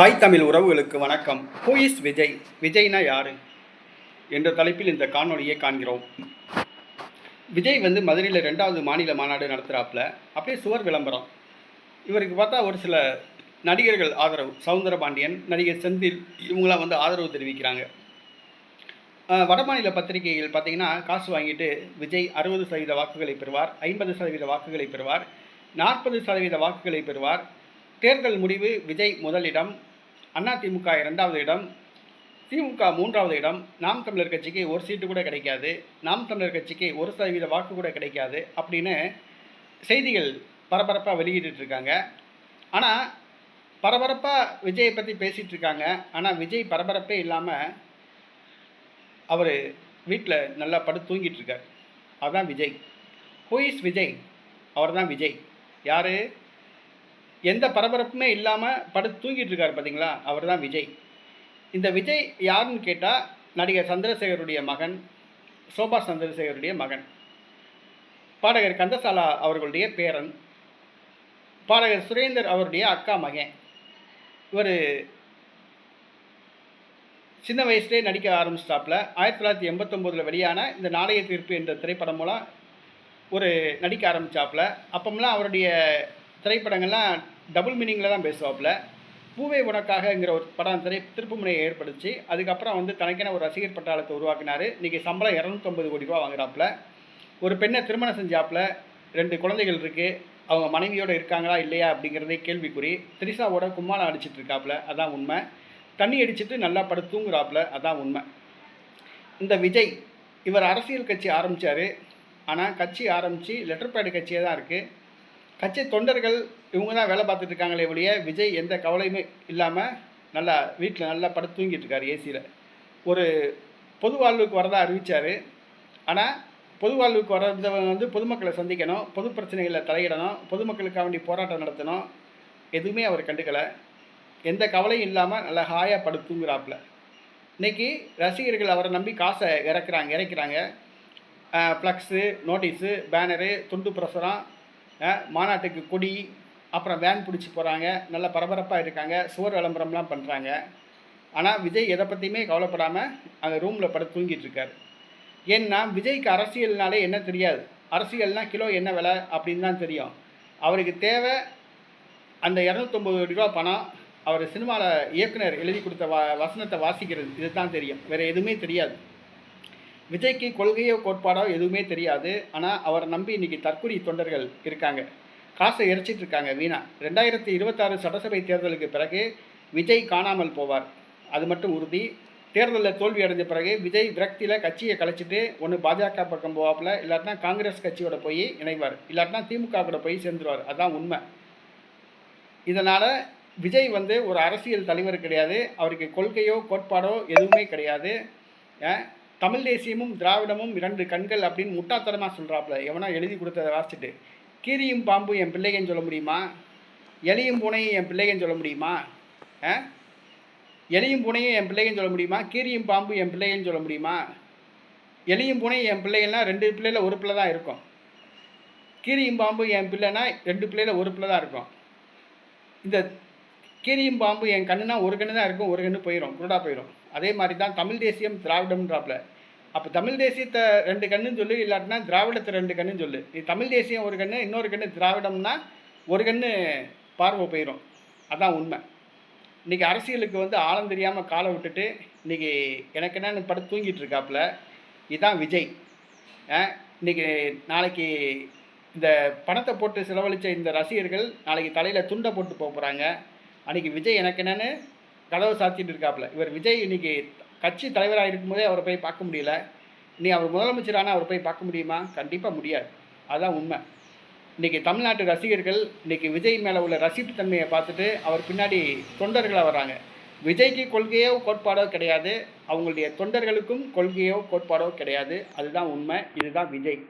தாய் தமிழ் உறவுகளுக்கு வணக்கம். ஹூ இஸ் விஜய் விஜய்னா யாரு? என்ற தலைப்பில் இந்த காணொளியை காண்கிறோம். விஜய் வந்து மதுரையில் ரெண்டாவது மாநில மாநாடு நடத்துகிறாப்புல அப்படியே சுவர் விளம்பரம். இவருக்கு பார்த்தா ஒரு சில நடிகர்கள் ஆதரவு. சவுந்தரபாண்டியன் நடிகர் செந்தில் இவங்களாம் வந்து ஆதரவு தெரிவிக்கிறாங்க. வடமாநில பத்திரிகைகள் பார்த்தீங்கன்னா காசு வாங்கிட்டு விஜய் அறுபது சதவீத வாக்குகளை பெறுவார் ஐம்பது சதவீத வாக்குகளை பெறுவார் நாற்பது சதவீத வாக்குகளை பெறுவார். தேர்தல் முடிவு விஜய் முதலிடம். அதிமுக இரண்டாவது இடம் திமுக மூன்றாவது இடம். நாம் தமிழர் கட்சிக்கு ஒரு சீட்டு கூட கிடைக்காது. நாம் தமிழர் கட்சிக்கு ஒரு சதவீத வாக்கு கூட கிடைக்காது அப்படின்னு செய்திகள் பரபரப்பாக வெளியிட்டு இருக்காங்க. ஆனால் பரபரப்பாக விஜயை பற்றி பேசிகிட்டு இருக்காங்க. ஆனால் விஜய் பரபரப்பே இல்லாமல் அவர் வீட்டில் நல்லா படு தூங்கிட்டு இருக்கார். அதுதான் விஜய். Who is Vijay? அவர் தான் விஜய். யார்? எந்த பரபரப்புமே இல்லாமல் படுத்து தூங்கிட்டு இருக்கார் பார்த்தீங்களா அவர் தான் விஜய். இந்த விஜய் யாருன்னு கேட்டால் நடிகர் சந்திரசேகருடைய மகன் சோபா சந்திரசேகருடைய மகன். பாடகர் கந்தசாலா அவர்களுடைய பேரன். பாடகர் சுரேந்தர் அவருடைய அக்கா மகன். இவர் சின்ன வயசுலேயே நடிக்க ஆரம்பிச்சிட்டாப்பில் ஆயிரத்தி தொள்ளாயிரத்தி எண்பத்தொம்போதில் வெளியான இந்த நாளைய தீர்ப்பு என்ற திரைப்படம் மூலம் ஒரு நடிக்க ஆரம்பித்தாப்பில் அப்பமெல்லாம் அவருடைய திரைப்படங்கள்லாம் டபுள் மீனிங்கில் தான் பேசுவாப்புல. பூவே உனக்காகங்கிற ஒரு படம் திரை திருப்புமுனையை ஏற்படுத்தி அதுக்கப்புறம் வந்து தனக்கென ஒரு ரசிகர் பட்டாளத்தை உருவாக்கினார். இன்றைக்கி சம்பளம் இரநூத்தொம்பது கோடி ரூபா வாங்குறாப்புல. ஒரு பெண்ணை திருமணம் செஞ்சாப்புல. ரெண்டு குழந்தைகள் இருக்குது அவங்க மனைவியோடு இருக்காங்களா இல்லையா அப்படிங்கிறதே கேள்விக்குறி. திரிசாவோட கும்மாளம் அடிச்சிட்டு இருக்காப்புல அதான் உண்மை. தண்ணி அடிச்சிட்டு நல்லா படுத்து தூங்குறாப்புல அதான் உண்மை. இந்த விஜய் இவர் அரசியல் கட்சி ஆரம்பித்தார் ஆனால் கட்சி ஆரம்பித்து லெட்டர் பேடு கட்சியே தான் இருக்குது கட்சி தொண்டர்கள் இவங்க தான் வேலை பார்த்துட்டு இருக்காங்களே ஒழிய விஜய் எந்த கவலையுமே இல்லாமல் நல்லா வீட்டில் நல்லா படுத்து தூங்கிட்டு இருக்காரு ஏசியில் ஒரு பொது வாழ்வுக்கு வரதா அறிவித்தார் ஆனால் பொது வாழ்வுக்கு வர்றவங்க வந்து பொதுமக்களை சந்திக்கணும் பொது பிரச்சனைகளில் தலையிடணும் பொதுமக்களுக்காக வேண்டி போராட்டம் நடத்தணும். எதுவுமே அவர் கண்டுக்கலை. எந்த கவலையும் இல்லாமல் நல்லா ஹாயாக படுத்து தூங்குறாப்புல ரசிகர்கள் அவரை நம்பி காசை இறக்குறாங்க இறக்கிறாங்க. ஃப்ளக்ஸு நோட்டீஸு பேனரு துண்டு பிரசுரம் மாநாட்டுக்கு கொடி அப்புறம் வேன் பிடிச்சி போகிறாங்க நல்ல பரபரப்பாக இருக்காங்க சுவர் விளம்பரம்லாம் பண்ணுறாங்க ஆனால் விஜய் எதை பற்றியுமே கவலைப்படாமல் அங்கே ரூமில் பட தூங்கிட்டு இருக்கார். ஏன்னா விஜய்க்கு அரசியல்னாலே என்ன தெரியாது. அரசியல்னால் கிலோ என்ன விலை அப்படின்னு தான் தெரியும். அவருக்கு தேவை அந்த இரநூத்தொம்பது கோடி ரூபா பணம். அவர் சினிமாவில் இயக்குனர் எழுதி கொடுத்த வா வசனத்தை வாசிக்கிறது. இதுதான் தெரியும். வேறு எதுவுமே தெரியாது. விஜய்க்கு கொள்கையோ கோட்பாடோ எதுவுமே தெரியாது. ஆனால் அவரை நம்பி இன்னைக்கு தற்கொலை தொண்டர்கள் இருக்காங்க. காசை இறைச்சிட்டு இருக்காங்க வீணா ரெண்டாயிரத்தி இருபத்தாறு சட்டசபை தேர்தலுக்கு பிறகு விஜய் காணாமல் போவார். அது மட்டும் உறுதி. தேர்தலில் தோல்வி அடைஞ்ச பிறகு விஜய் விரக்தியில் கட்சியை கலைச்சிட்டு ஒன்று பாஜக பக்கம் போவாப்பில் இல்லாட்டினா காங்கிரஸ் கட்சியோட போய் இணைவார். இல்லாட்டினா திமுக கூட போய் சேர்ந்துருவார். அதுதான் உண்மை. இதனால் விஜய் வந்து ஒரு அரசியல் தலைவர் கிடையாது. அவருக்கு கொள்கையோ கோட்பாடோ எதுவுமே கிடையாது. ஏன், தமிழ் தேசியமும் திராவிடமும் இரண்டு கண்கள் அப்படின்னு முட்டாத்தனமாக சொல்கிறாப்புல எவனா எழுதி கொடுத்ததை வாசிச்சுட்டு கீரியும் பாம்பும் என் பிள்ளைகன்னு சொல்ல முடியுமா? எலியும் பூனையும் என் பிள்ளைகன்னு சொல்ல முடியுமா? எலியும் பூனையும் என் பிள்ளைகன்னு சொல்ல முடியுமா? கீரியும் பாம்பும் என் பிள்ளைகன்னு சொல்ல முடியுமா? எலியும் பூனையும் என் பிள்ளைகள்னா ரெண்டு பிள்ளையில் ஒரு பிள்ளை தான் இருக்கும். கீரியும் பாம்பும் என் பிள்ளைனா ரெண்டு பிள்ளையில் ஒரு பிள்ளை தான் இருக்கும். இந்த கீரியும் பாம்பு என் கண்ணுனா ஒரு கண்ணு தான் இருக்கும் ஒரு கண்ணு போயிடும் குருடா போயிடும் அதே மாதிரி தான் தமிழ் தேசியம் திராவிடம்ன்றாப்புல அப்போ தமிழ் தேசியத்தை ரெண்டு கண்ணுன்னு சொல்லு இல்லாட்டினா திராவிடத்தை ரெண்டு கண்ணுன்னு சொல்லு. நீ தமிழ் தேசியம் ஒரு கண்ணு இன்னொரு கண்ணு திராவிடம்னா ஒரு கண்ணு பார்வை போயிடும் அதான் உண்மை. இன்றைக்கி அரசியலுக்கு வந்து ஆழம் தெரியாமல் காலை விட்டுட்டு இன்றைக்கி எனக்கு என்னென்னு படுத்து தூங்கிட்டு இருக்காப்புல இதுதான் விஜய். இன்றைக்கி இன்னைக்கு நாளைக்கு இந்த பணத்தை போட்டு செலவழித்த இந்த ரசிகர்கள் நாளைக்கு தலையில் துண்டை போட்டு போக போகிறாங்க அன்றைக்கி விஜய் எனக்கு என்னென்னு கதவை சாத்திட்டு இருக்காப்புல. இவர் விஜய் இன்றைக்கி கட்சி தலைவராக இருக்கும்போதே அவரை போய் பார்க்க முடியல. நீ அவர் முதலமைச்சரான அவரை போய் பார்க்க முடியுமா? கண்டிப்பாக முடியாது. அதுதான் உண்மை. இன்றைக்கி தமிழ்நாட்டு ரசிகர்கள் இன்றைக்கி விஜய் மேலே உள்ள ரசிப்பு தன்மையை பார்த்துட்டு அவர் பின்னாடி தொண்டர்களாக வர்றாங்க. விஜய்க்கு கொள்கையோ கோட்பாடோ கிடையாது. அவங்களுடைய தொண்டர்களுக்கும் கொள்கையோ கோட்பாடோ கிடையாது. அதுதான் உண்மை. இதுதான் விஜய்.